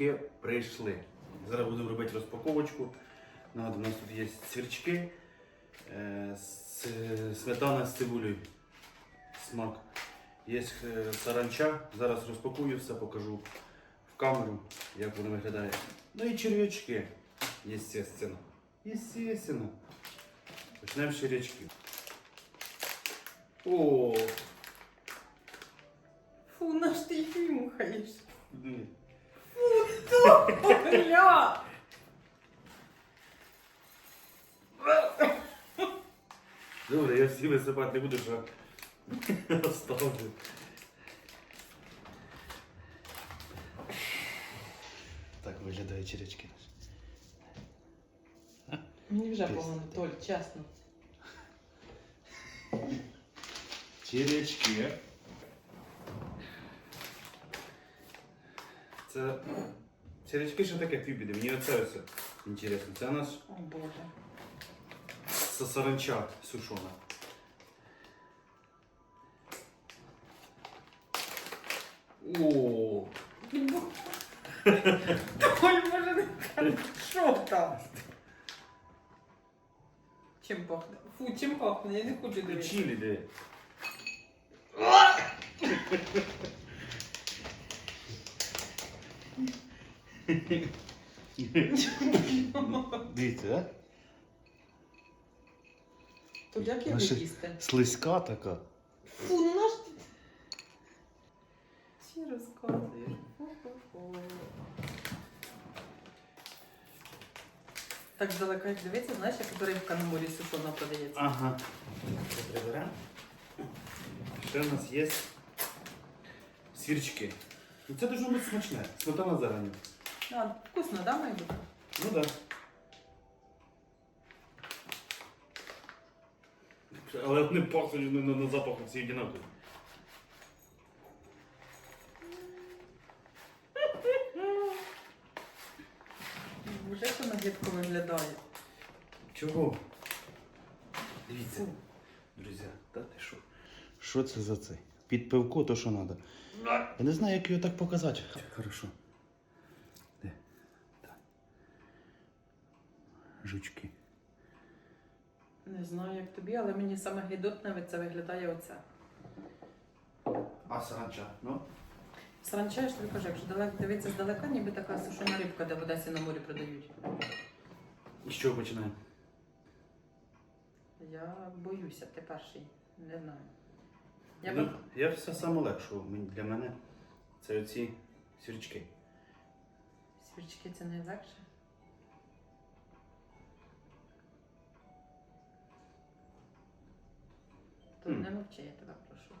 довгожданні прийшли. Зараз будемо робити розпаковочку. Нагадую, у нас тут є свірчки, е, сметана з цибулею. Смак. Є е, саранча. Зараз розпакую все, покажу в камеру, як воно виглядає. Ну і черв'ячки, естественно. Естественно. Почнемо з черв'ячків. О, Фу, наш ти їх нюхаєш. Диви. Гля! Добре, я всі висипати не буду, що оставлю. Так виглядає черечки. наші. Мені вже погано, Толь, чесно. Черечки. Це черечки ще таке фібіди. Мені оце ось інтересно. Це у нас О Боже. са- саранча сушона. О, Толь, може, не кажи, що там? Чим пахне? Фу, чим пахне? Я не хочу дивитися. чилі де. Дивіться, а? Толь, як я Наше- їсти? Слизька така. Фу, ну наш ти. Всі розказуєш. Фу-фу-фу. Так здалека як дивиться, знаєш, як рибка на морі сушона продається. Ага. Це приберемо. Ще у нас є свірчки. Ну, Це дуже смачне. Сметана зарані. А, вкусно, да, має бути? Ну так. Да. Але вони пахнуть на, на, на запах всі одинакові. Вже воно гидко виглядає. Чого? Дивіться, друзі, та ти що? Що це за це? Під пивко то що треба. Я не знаю, як його так показати. Хорошо. Де? Так. Жучки. Не знаю, як тобі, але мені саме гидотне це виглядає оце. А саранча? Ну? Саранча, я ж тобі кажу, якщо далеко дивитися здалека, ніби така сушена рибка, де в Одесі на морі продають. І з чого починаємо? Я боюся, ти перший. Не знаю. Я ну, б... я все саме легшого для мене. Це оці свірчки. Свічки це не Тут не мовчи, я тебе прошу.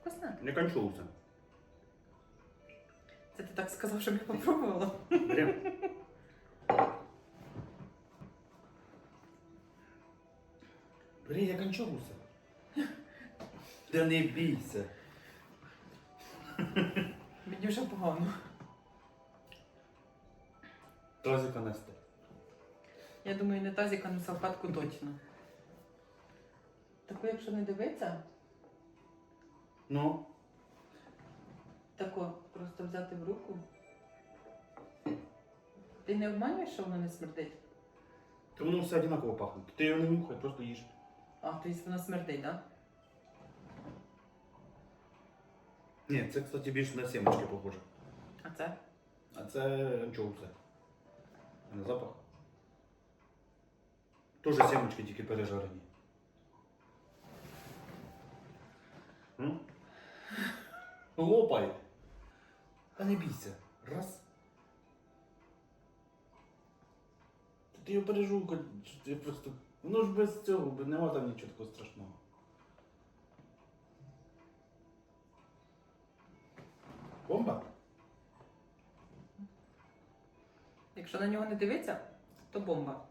Вкусно? Не кончувався. Це ти так сказав, щоб я попробувала. Берем. Бери, я кончувався. Та не бійся. Мені вже погано. Тазика нести. Я думаю, не тазіка, не салфатку точно. Таку, якщо не дивитися, Ну, тако просто взяти в руку. Ти не обманюєш, що воно не смердить? то воно все одинаково пахне. Ти його не нюхай, просто їж. А, тобто воно смердить, так? Да? Ні, це, кстати, більше на сімочки похоже. А це? А це анчоуси. А на запах. Тоже сімочки тільки пережарені. М? Лопай. Та не бійся. Раз. Та ти його пережув, я просто. Воно ж без цього, бо нема там нічого такого страшного. Бомба? Якщо на нього не дивитися, то бомба.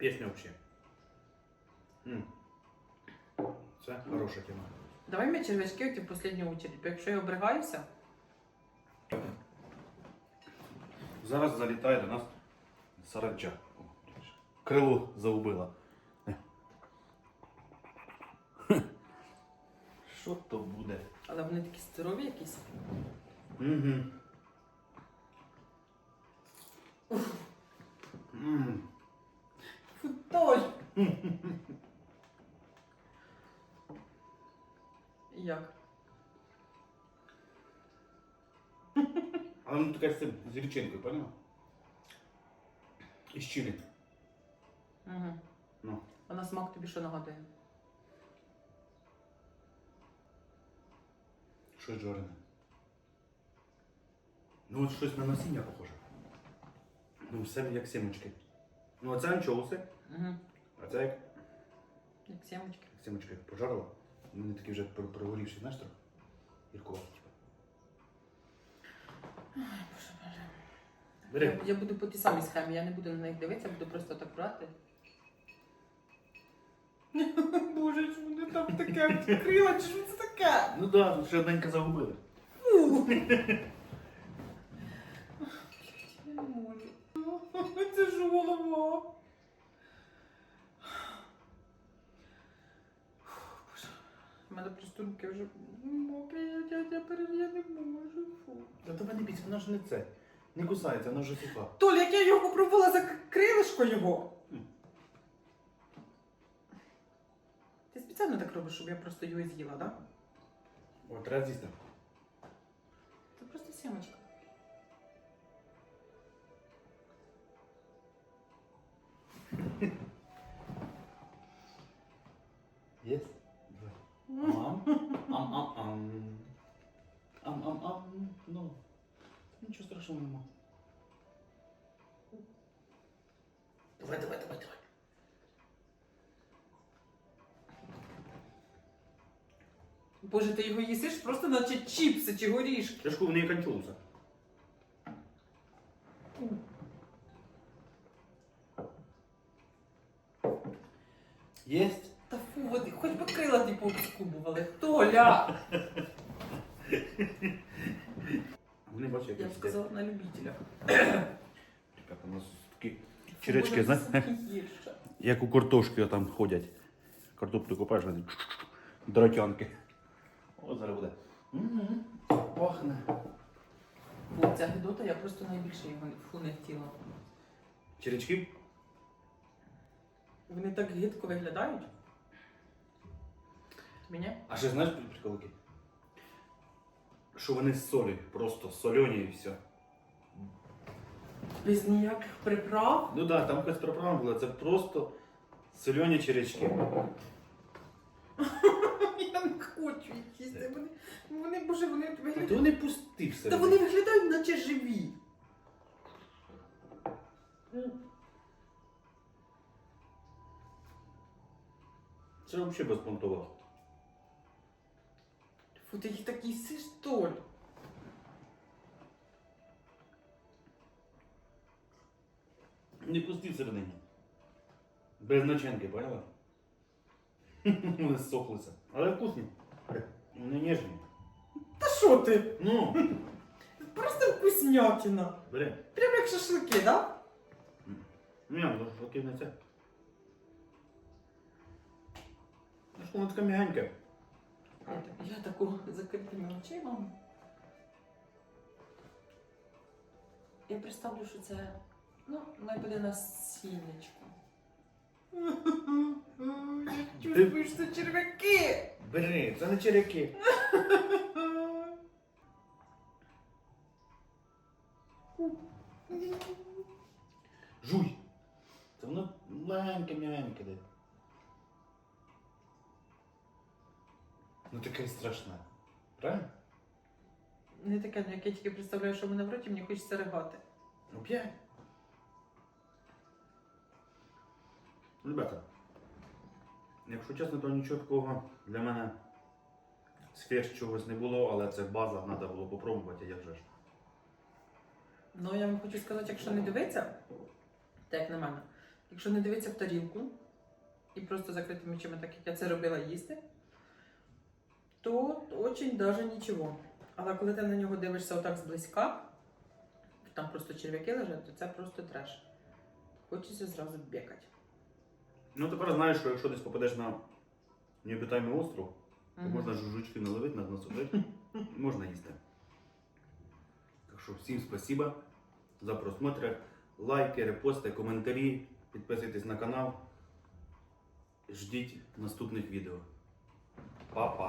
Песня вообще. Це хороша тема. Давай ми червячки в останню очередь, бо якщо я обригаюся, Зараз залітає до нас сараджа. Крило загубила. Що то буде? але вони такі здорові якісь. Угу. М. Як? Але воно така з цим, з річинкою, поняла? І щирі. Угу. Ну. А на смак тобі що нагадує? Щось жорене. Ну от щось на насіння похоже. Ну, все як сімочки. Ну, а це анчоуси, Угу. А це як Як сімочки. сімочки пожарила. Вони такі вже при- знаєш, трохи. Гіркуваті, типу. Бери. Я, я буду по тій самій схемі, я не буду на них дивитися, буду просто так брати. Боже, що вони там таке відкрила, що це таке? Ну так, да, ще одненька загубили. Я не можу. Це ж голова. Боже, Руки вже мокрі, я, я, я, я не можу. Фу. Та тебе не бійся, вона ж не це. Не кусається, вона вже суха. Толь, як я його попробувала за крилишко його. М. Ти спеціально так робиш, щоб я просто його з'їла, так? Да? О, треба з'їсти. Це просто сімочка. ам, ам, ам. Ам, ам, ам. Ну, нічого страшного нема. Давай, давай, давай, давай. Боже, ти його їсиш просто наче чіпси чи горішки. Тяжко в неї кончулся. Єсть? Та фу, вони хоч би крила типу обскубували. Толя! Вони Я б сказала на любителя. Ребята, у нас такі черечки, знаєш? Як у картошки там ходять. Картоплю купаєш, вони дротянки. О, зараз буде. Мгм. Пахне. Фу, ця гидота, я просто найбільше його фу не хотіла. Черечки? Вони так гидко виглядають. Мені? А ще знаєш приколики? Що вони з солі, просто сольоні і все. Без ніяких приправ. Ну так, да, там якась приправа була, це просто сольоні черечки. Я не хочу їх їсти. Вони, вони боже, вони виглядають. то вони пусті все. Та вони виглядають, наче живі. Це взагалі безпонтово. Фу, ти їх так їсиш, Толь. Не пусті всередині. Без начинки, поняла? Вони сохлися. Але вкусні. Вони ніжні. Та що ти? Ну, Просто вкуснятина. бери. Прямо як шашлики, да? Ні, ну таке не це. Ну, що воно таке м'ягеньке. Я, так- я таку закритими очима. Я представлю, що це, ну, буде на сінечку. Я чувствую, що це черв'яки. Бери, це не черяки. таке страшне. Правильно? Не таке, ну, як я тільки представляю, що в мене в роті, мені хочеться ригати. Ну п'ять. Ребята, якщо чесно, то нічого такого для мене сфер чогось не було, але це база, треба було попробувати, як же ж. Ну, я вам хочу сказати, якщо не дивитися, так як на мене, якщо не дивитися в тарілку і просто закритими очима, так як я це робила їсти, то очень даже нічого. Але коли ти на нього дивишся отак зблизька, там просто черв'яки лежать, то це просто треш. Хочеться зразу бекати. Ну тепер знаєш, що якщо десь попадеш на необітаємий остров, то Мгм. можна жужучки наловити, на насушити, можна їсти. Так що всім спасибо за просмотр. Лайки, репости, коментарі. Підписуйтесь на канал. Ждіть наступних відео. Па-па!